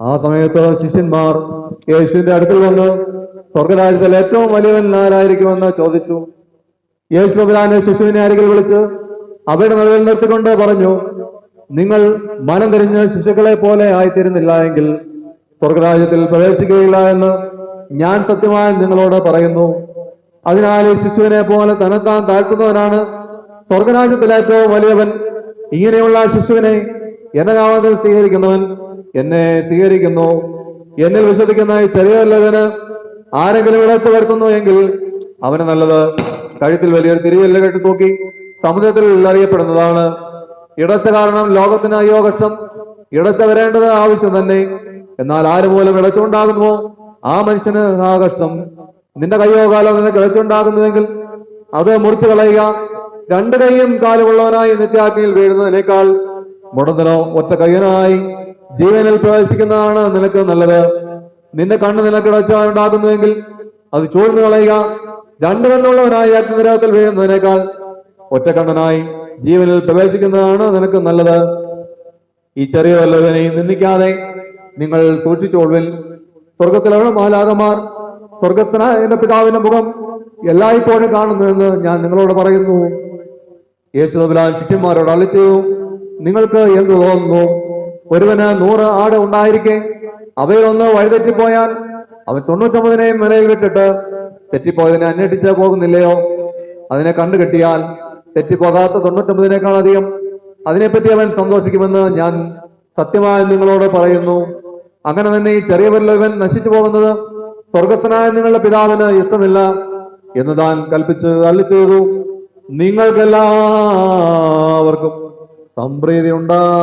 ആ സമയത്ത് ശിഷ്യന്മാർ യേശുവിന്റെ അടുക്കൽ വന്ന് സ്വർഗരാജ്യത്തിൽ ഏറ്റവും വലിയവൻ ആരായിരിക്കുമെന്ന് ചോദിച്ചു. യേശു തമ്പുരാനെ ശിശുവിനെ അരികിൽ വിളിച്ച് അവരുടെ നിലവിൽ നിർത്തിക്കൊണ്ട് പറഞ്ഞു നിങ്ങൾ മനം തിരിഞ്ഞ് ശിശുക്കളെ പോലെ ആയിത്തീരുന്നില്ല എങ്കിൽ സ്വർഗരാജ്യത്തിൽ പ്രവേശിക്കുകയില്ല എന്ന് ഞാൻ സത്യമായി നിങ്ങളോട് പറയുന്നു. അതിനാൽ ഈ ശിശുവിനെ പോലെ തനത്താൻ താഴ്ത്തുന്നവനാണ് സ്വർഗരാജ്യത്തിൽ ഏറ്റവും വലിയവൻ. ഇങ്ങനെയുള്ള ശിശുവിനെ എന്റെ നാമത്തിൽ സ്വീകരിക്കുന്നവൻ എന്നെ സ്വീകരിക്കുന്നു. എന്നെ വിശ്വസിക്കുന്ന ഈ ചെറിയവല്ലവന് ആരെങ്കിലും ഇടച്ച വരുത്തുന്നു എങ്കിൽ അവന് നല്ലത് കഴുത്തിൽ വലിയൊരു തിരിവല്ല കെട്ടി തൂക്കി സമുദ്രത്തിൽ അറിയപ്പെടുന്നതാണ് ഇടച്ച കാരണം ലോകത്തിന് അയ്യോ കഷ്ടം. ഇടച്ച വരേണ്ടത് ആവശ്യം തന്നെ. എന്നാൽ ആര് മൂലം ഇടച്ചുണ്ടാകുന്നുവോ ആ മനുഷ്യന് ആ കഷ്ടം. നിന്റെ കയ്യോ കാലോ നിനക്ക് ഇടച്ചുണ്ടാകുന്നുവെങ്കിൽ അത് മുറിച്ചു കളയുക. രണ്ട് കൈയും കാലുമുള്ളവനായി നിത്യാഗ്നിയിൽ വീഴുന്നതിനേക്കാൾ മുടന്തനോ ഒറ്റ കയ്യനായി ജീവനിൽ പ്രവേശിക്കുന്നതാണ് നിനക്ക് നല്ലത്. നിന്റെ കണ്ണ് നിനക്ക് ഉണ്ടാകുന്നുവെങ്കിൽ അത് ചൂഴ്ന്നു കളയുക. രണ്ടു കണ്ണുള്ളവനായി അഗ്നിരവത്തിൽ വീഴുന്നതിനേക്കാൾ ഒറ്റക്കണ്ണനായി ജീവനിൽ പ്രവേശിക്കുന്നതാണ് നിനക്ക് നല്ലത്. ഈ ചെറിയ വല്ലവനെയും നിന്ദിക്കാതെ നിങ്ങൾ സൂക്ഷിച്ചോൾവിൽ സ്വർഗത്തിലുള്ള മാലാകമാർ സ്വർഗത്തിനായ എന്റെ പിതാവിന്റെ മുഖം എല്ലായ്പ്പോഴും കാണുന്നുവെന്ന് ഞാൻ നിങ്ങളോട് പറയുന്നു. യേശുദബിലാൻ ശിഷ്യന്മാരോട് അളിച്ചു നിങ്ങൾക്ക് എന്ത് തോന്നുന്നു? ഒരുവന് നൂറ് ആട് ഉണ്ടായിരിക്കെ. അവയിൽ അവയിലൊന്ന് വഴിതെറ്റിപ്പോയാൽ അവൻ തൊണ്ണൂറ്റൊമ്പതിനെയും മനയിൽ വിട്ടിട്ട് തെറ്റിപ്പോയതിനെ അന്വേഷിച്ച് പോകുന്നില്ലയോ? അതിനെ കണ്ടു കെട്ടിയാൽ തെറ്റിപ്പോകാത്ത തൊണ്ണൂറ്റൊമ്പതിനേക്കാൾ അധികം അതിനെപ്പറ്റി അവൻ സന്തോഷിക്കുമെന്ന് ഞാൻ സത്യമായി നിങ്ങളോട് പറയുന്നു. അങ്ങനെ തന്നെ ഈ ചെറിയവരിലവൻ നശിച്ചു പോകുന്നത് സ്വർഗസ്വനായ നിങ്ങളുടെ പിതാവിന് ഇഷ്ടമില്ല എന്ന് താൻ കൽപ്പിച്ച് അല്ലിച്ചു നിങ്ങൾക്കെല്ലാവർക്കും സംപ്രീതി ഉണ്ടായിരിക്കട്ടെ.